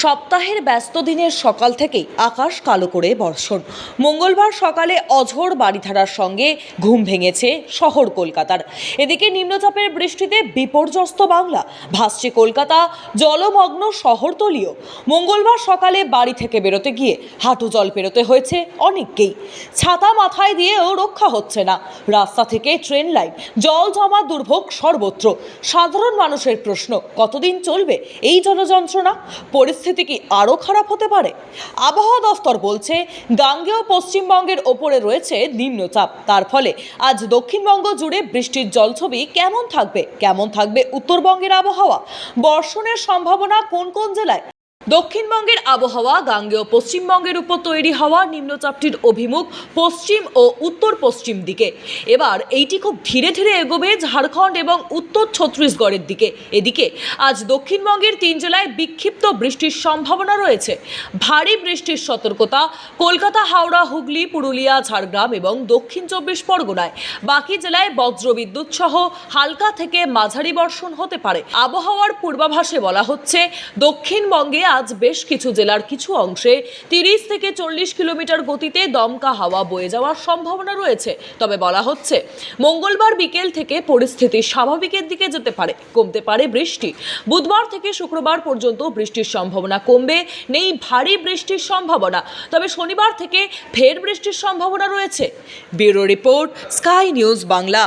সপ্তাহের ব্যস্ত দিনের সকাল থেকেই আকাশ কালো করে বর্ষণ। মঙ্গলবার সকালে অঝোর বাড়িধারার সঙ্গে ঘুম ভেঙেছে শহর কলকাতার। এদিকে নিম্নচাপের বৃষ্টিতে বিপর্যস্ত বাংলা। ভাসছে কলকাতা, জলমগ্ন শহরতলীয় মঙ্গলবার সকালে বাড়ি থেকে বেরোতে গিয়ে হাঁটু জল পেরোতে হয়েছে অনেককেই। ছাতা মাথায় দিয়েও রক্ষা হচ্ছে না। রাস্তা থেকে ট্রেন লাইন, জল জমা দুর্ভোগ সর্বত্র। সাধারণ মানুষের প্রশ্ন, কতদিন চলবে এই জলযন্ত্রণা পরিস্থিতি কি আরও খারাপ হতে পারে? আবহাওয়া দফতর বলছে, গাঙ্গেয় পশ্চিমবঙ্গের ওপরে রয়েছে নিম্নচাপ। তার ফলে আজ দক্ষিণবঙ্গ জুড়ে বৃষ্টির জলছবি কেমন থাকবে? কেমন থাকবে উত্তরবঙ্গের আবহাওয়া? বর্ষণের সম্ভাবনা কোন কোন জেলায়? দক্ষিণবঙ্গের আবহাওয়া, গাঙ্গেয় পশ্চিমবঙ্গের উপর তৈরি হওয়া নিম্নচাপটির অভিমুখ পশ্চিম ও উত্তর পশ্চিম দিকে। এবার এইটি খুব ধীরে ধীরে এগোবে ঝাড়খণ্ড এবং উত্তর ছত্তিশগড়ের দিকে। এদিকে আজ দক্ষিণবঙ্গের তিন জেলায় বিক্ষিপ্ত বৃষ্টির সম্ভাবনা রয়েছে। ভারী বৃষ্টির সতর্কতা কলকাতা, হাওড়া, হুগলি, পুরুলিয়া, ঝাড়গ্রাম এবং দক্ষিণ চব্বিশ পরগনায়। বাকি জেলায় বজ্রবিদ্যুৎ সহ হালকা থেকে মাঝারি বর্ষণ হতে পারে। আবহাওয়ার পূর্বাভাসে বলা হচ্ছে, দক্ষিণবঙ্গে আজ বেশ কিছু জেলার কিছু অংশে তিরিশ থেকে চল্লিশ কিলোমিটার গতিতে দমকা হাওয়া বয়ে যাওয়ার সম্ভাবনা রয়েছে। তবে বলা হচ্ছে, মঙ্গলবার বিকেল থেকে পরিস্থিতি স্বাভাবিকের দিকে যেতে পারে, কমতে পারে বৃষ্টি। বুধবার থেকে শুক্রবার পর্যন্ত বৃষ্টির সম্ভাবনা কমবে, নেই ভারী বৃষ্টির সম্ভাবনা। তবে শনিবার থেকে ফের বৃষ্টির সম্ভাবনা রয়েছে। Bureau report, sky news Bangla.